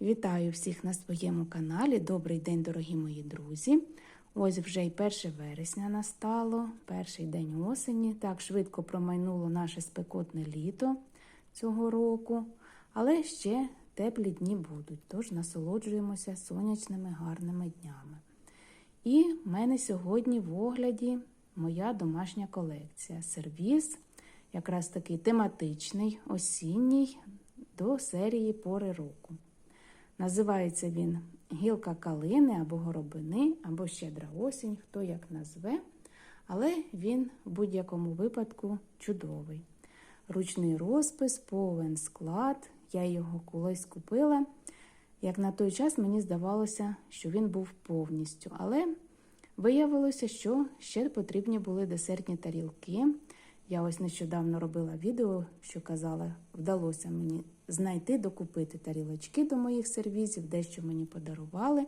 Вітаю всіх на своєму каналі. Добрий день, дорогі мої друзі. Ось вже й 1 вересня настало, перший день осені. Так швидко промайнуло наше спекотне літо цього року, але ще теплі дні будуть, тож насолоджуємося сонячними гарними днями. І в мене сьогодні в огляді моя домашня колекція. Сервіз, якраз такий тематичний, осінній до серії пори року. Називається він гілка калини або горобини, або щедра осінь, хто як назве, але він в будь-якому випадку чудовий. Ручний розпис, повен склад. Я його колись купила. Як на той час мені здавалося, що він був повністю. Але виявилося, що ще потрібні були десертні тарілки. Я ось нещодавно робила відео, що казала, вдалося мені знайти, докупити тарілочки до моїх сервізів, дещо мені подарували.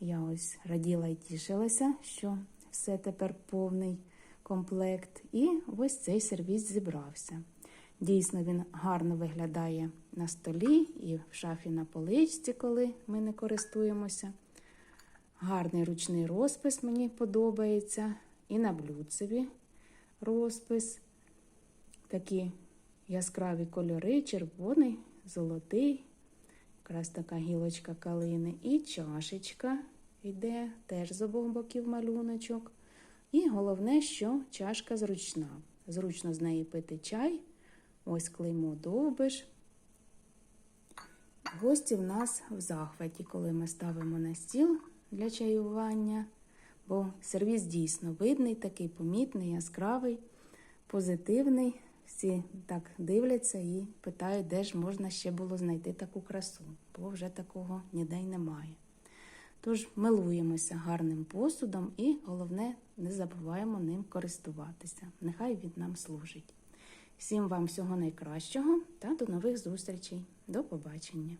Я ось раділа і тішилася, що все тепер повний комплект. І ось цей сервіз зібрався. Дійсно, він гарно виглядає на столі і в шафі на поличці, коли ми не користуємося. Гарний ручний розпис мені подобається. І на блюдцеві розпис. Такі яскраві кольори, червоний, золотий, якраз така гілочка калини. І чашечка йде теж з обох боків малюночок. І головне, що чашка зручна. Зручно з неї пити чай. Ось клеймо довбиш. Гості в нас в захваті, коли ми ставимо на стіл для чаювання, бо сервіс дійсно видний, такий помітний, яскравий, позитивний. Всі так дивляться і питають, де ж можна ще було знайти таку красу, бо вже такого ніде й немає. Тож милуємося гарним посудом і, головне, не забуваємо ним користуватися. Нехай він нам служить. Всім вам всього найкращого та до нових зустрічей. До побачення!